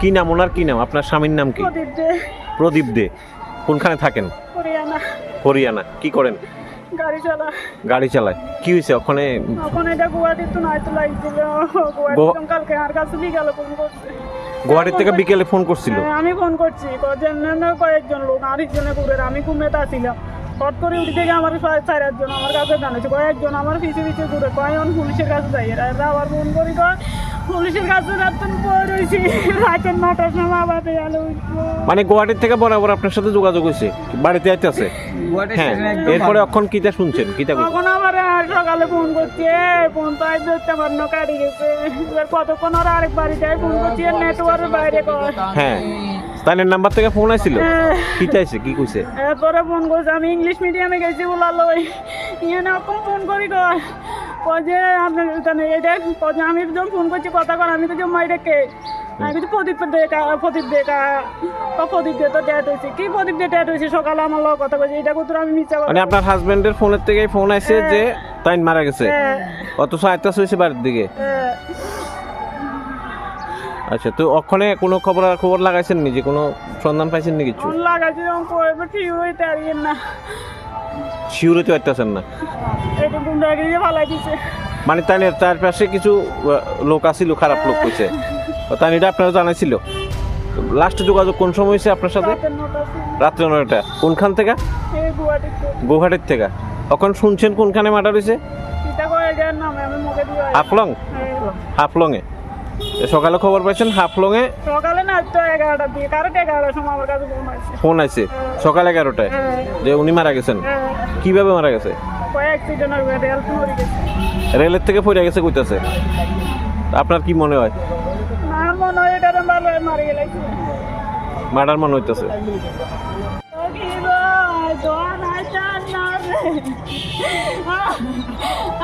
কি নাম ওনার কি নাম? আপনার স্বামীর নাম কি? প্রদীপ দে। কোনখানে থাকেন? হরিয়ানা। কি করেন? গাড়ি চালা গাড়ি চালায়। কি হয়েছে? ওখানে তখন এটা গুয়াহাটির তো নাই তো লাগছিল গুয়াহাটি কালকে আর কাছে বিকালে ফোন করছে। গুয়াহাটি থেকে বিকেলে ফোন করছিল? হ্যাঁ, আমি ফোন করছি। কজন কয়েকজন লোক আরেকজনে ঘুরে আমি ঘুমেতে আসিলাম। হট করে উঠে থেকে আমার চার একজন আমার কাছে জানাচ্ছে কয়েকজন আমার পিছিয়ে পিছিয়ে ঘুরে কয়েকজন পুলিশের কাছে যাই। এরা আবার ফোন করি কয় পুলিশের কাছে রাতন পর রয়েছি রাতের নটার সময় আবার গেল মানে গুয়াহাটি থেকে বরাবর আপনার সাথে যোগাযোগ হয়েছে বাড়িতে আইতেছে হ্যাঁ এরপরে অখন কিটা শুনছেন? কিটা কইছে? তখন আর সকালে ফোন করছি "এই, ফোন তো আজ ধরতে পার না কাটি গেছে। এবার কতক্ষণ ওরা আরেক বাড়িতে ফোন করছি নেটওয়ার্কের বাইরে কয় হ্যাঁ তাইনের নাম্বার থেকে ফোন আইছিল? হ্যাঁ। কিটা আইছে? কি কইছে? এরপরে ফোন করছে আমি ইংলিশ মিডিয়ামে গেছি বলালো ইয়ে না ফোন করি কয় যে আপনার এটা যে আমি যখন ফোন করছি কথা কর আমি তো যে মাইরে কে? আমি কিছু প্রদীপ দেখা প্রদীপ দেখা প্রদীপ দিয়ে তো ডেট হয়েছে। কি প্রদীপ দিয়ে ডেট হয়েছে? সকালে আমার লগে কথা কইছে এটা কত আমি মিথ্যা মানে আপনার হাজবেন্ডের ফোনের থেকে ফোন আইছে যে তাইন মারা গেছে। হ্যাঁ, অথচ আইতাস হয়েছে বাড়ির দিকে। হ্যাঁ। আচ্ছা তো ওখানে কোনো খবর আর খবর লাগাইছেন নি যে কোনো সন্ধান পাইছেন নি কিছু? লাগাইছি কইবে ঠিক হইতে আর ইয়ে না। শিউরিতে পাইতেছেন না। মানে তাই তার পাশে কিছু লোক আছিল খারাপ লোক কইছে তাই এটা আপনারা জানাইছিল। লাস্টে যোগাযোগ কোন সময় হয়েছে আপনার সাথে? রাতের নয়টা কোনখান থেকে? গুয়াহাটির থেকে। তখন শুনছেন কোনখানে মার্ডার হয়েছে হাফলং? হাফলংয়ে? তো সকালে খবর পাইছেন হাফলংয়ে? সকালে না তো এগারোটার দিকে কারেক্ট এগারোটার সময় আমার কাছে ফোন আসছে ফোন আছে সকাল এগারোটায়? হ্যাঁ, যে উনি মারা গেছেন? হ্যাঁ, কীভাবে মারা গেছে? কয় অ্যাক্সিডেন্ট হয়ে গেছে হেল্প মরে গেছে। রেলের থেকে পড়ে গেছে কইতাছে। আপনার কি মনে হয়? না মনে হয় ভালো মারি গেলে মার্ডার মনে হইতেছে।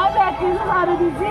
আমি একদিন মারি দিছি।